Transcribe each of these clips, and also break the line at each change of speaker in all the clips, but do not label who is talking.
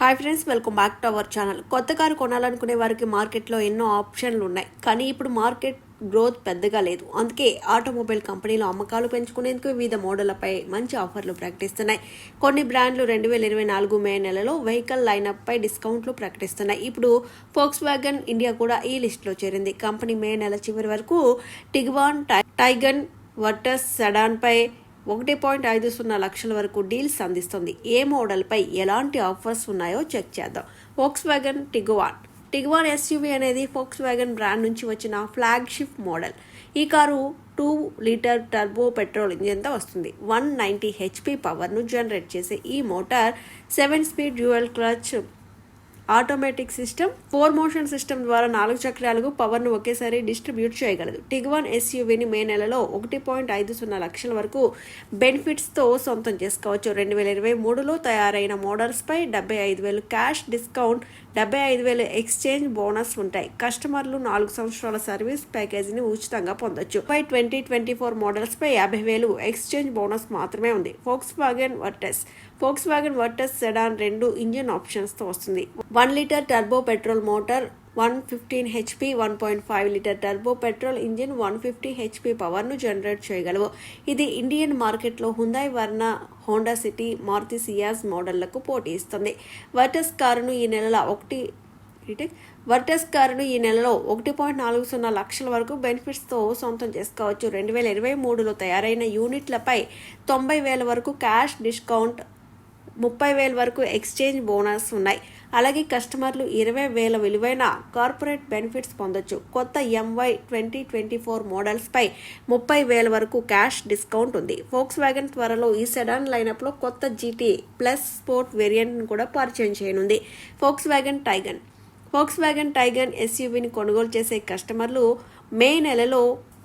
Hi friends welcome back to our channel కొత్త car కొనాలనుకునే వారికి మార్కెట్లో ఎన్నో ఆప్షన్లు ఉన్నాయి. కానీ ఇప్పుడు మార్కెట్ గ్రోత్ పెద్దగా లేదు. అందుకే ఆటోమొబైల్ కంపెనీలు అమ్మకాలు పెంచుకునేందుకు వివిధ మోడళ్ళపై మంచి ఆఫర్లు ప్రకటిస్తున్నాయి. కొన్ని బ్రాండ్లు రెండు వేల ఇరవై నాలుగు మే నెలలో వెహికల్ లైనప్ పై డిస్కౌంట్లు ప్రకటిస్తున్నాయి. ఇప్పుడు ఫోక్స్ వ్యాగన్ ఇండియా కూడా ఈ లిస్టులో చేరింది. కంపెనీ మే నెల చివరి వరకు టిగ్వాన్ టై- టైగన్ వర్టస్ సెడాన్పై పై ఒకటి పాయింట్ ఐదు సున్నా లక్షల వరకు డీల్స్ అందిస్తుంది. ఏ మోడల్పై ఎలాంటి ఆఫర్స్ ఉన్నాయో చెక్ చేద్దాం. Volkswagen Tiguan Tiguan SUV అనేది ఫోక్స్ వ్యాగన్ బ్రాండ్ నుంచి వచ్చిన ఫ్లాగ్షిప్ మోడల్. ఈ car two litre turbo petrol ఇంజిన్తో వస్తుంది. వన్ నైంటీ హెచ్పి పవర్ను జనరేట్ చేసే ఈ motor seven speed dual clutch automatic system four motion system ద్వారా నాలుగు చక్రాలకు పవర్ను ఒకేసారి డిస్ట్రిబ్యూట్ చేయగలదు. టిగ్వాన్ ఎస్యూవీని మే నెలలో ఒకటి పాయింట్ ఐదు సున్నా లక్షల వరకు బెనిఫిట్స్తో సొంతం చేసుకోవచ్చు. రెండు వేల ఇరవై మూడులో తయారైన మోడల్స్పై డెబ్బై ఐదు వేలు క్యాష్ డిస్కౌంట్ డెబ్బై ఐదు వేలు ఎక్స్చేంజ్ బోనస్ ఉంటాయి. కస్టమర్లు నాలుగు సంవత్సరాల సర్వీస్ ప్యాకేజీని ఉచితంగా పొందొచ్చు. పై ట్వంటీ ట్వంటీ ఫోర్ మోడల్స్ పై యాభై వేలు ఎక్స్చేంజ్ బోనస్ మాత్రమే ఉంది. Volkswagen Virtus Volkswagen Virtus sedan రెండు ఇంజిన్ ఆప్షన్స్తో వస్తుంది. One litre turbo petrol motor one fifteen HP one point five litre turbo petrol engine one fifty HP పవర్ను generate చేయగలవు. ఇది ఇండియన్ మార్కెట్లో Hyundai Verna Honda City Maruti Ciaz మోడళ్ళకు పోటీ ఇస్తుంది. Virtus కారును ఈ నెలల ఒకటి వర్టస్ కారును ఈ నెలలో ఒకటి పాయింట్ నాలుగు సున్నా లక్షల వరకు బెనిఫిట్స్తో సొంతం చేసుకోవచ్చు. రెండు వేల ఇరవై మూడులో తయారైన యూనిట్లపై తొంభై వేల వరకు క్యాష్ డిస్కౌంట్ ముప్పై వేల వరకు ఎక్స్చేంజ్ బోనస్ ఉన్నాయి. అలాగే కస్టమర్లు ఇరవై వేల విలువైన కార్పొరేట్ బెనిఫిట్స్ పొందొచ్చు. కొత్త ఎంవై ట్వంటీ ట్వంటీ ఫోర్ మోడల్స్పై ముప్పై వేల వరకు క్యాష్ డిస్కౌంట్ ఉంది. ఫోక్స్ వ్యాగన్ త్వరలో ఈ సెడాన్ లైనప్లో కొత్త జీటీ ప్లస్ స్పోర్ట్ వేరియంట్ను కూడా పరిచయం చేయనుంది. Volkswagen Taigun Volkswagen Taigun ఎస్యూవీని కొనుగోలు చేసే కస్టమర్లు మే నెలలో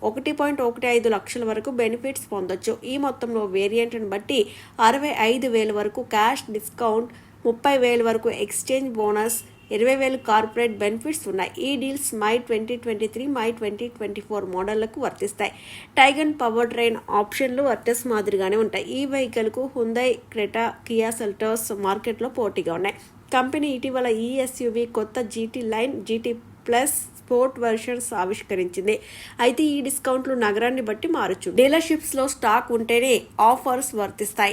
ఒకటి పాయింట్ ఒకటి ఐదు లక్షల వరకు బెనిఫిట్స్ పొందొచ్చు. ఈ మొత్తంలో వేరియంట్ని బట్టి అరవై ఐదు వేల వరకు క్యాష్ డిస్కౌంట్ ముప్పై వేల వరకు ఎక్స్చేంజ్ బోనస్ ఇరవై వేలు కార్పొరేట్ బెనిఫిట్స్ ఉన్నాయి. ఈ deals MY twenty twenty three MY twenty twenty four మోడళ్ళకు వర్తిస్తాయి. టైగన్ పవర్ ట్రైన్ ఆప్షన్లు వర్టస్ మాదిరిగానే ఉంటాయి. ఈ వెహికల్కు హుందై క్రెటా కియా సెల్టర్స్ మార్కెట్లో పోటీగా ఉన్నాయి. కంపెనీ ఇటీవల ఈఎస్యువి కొత్త GT line GT plus sport versions ఆవిష్కరించింది. అయితే ఈ డిస్కౌంట్లు నగరాన్ని బట్టి మారచ్చు. డీలర్షిప్స్లో స్టాక్ ఉంటేనే ఆఫర్స్ వర్తిస్తాయి.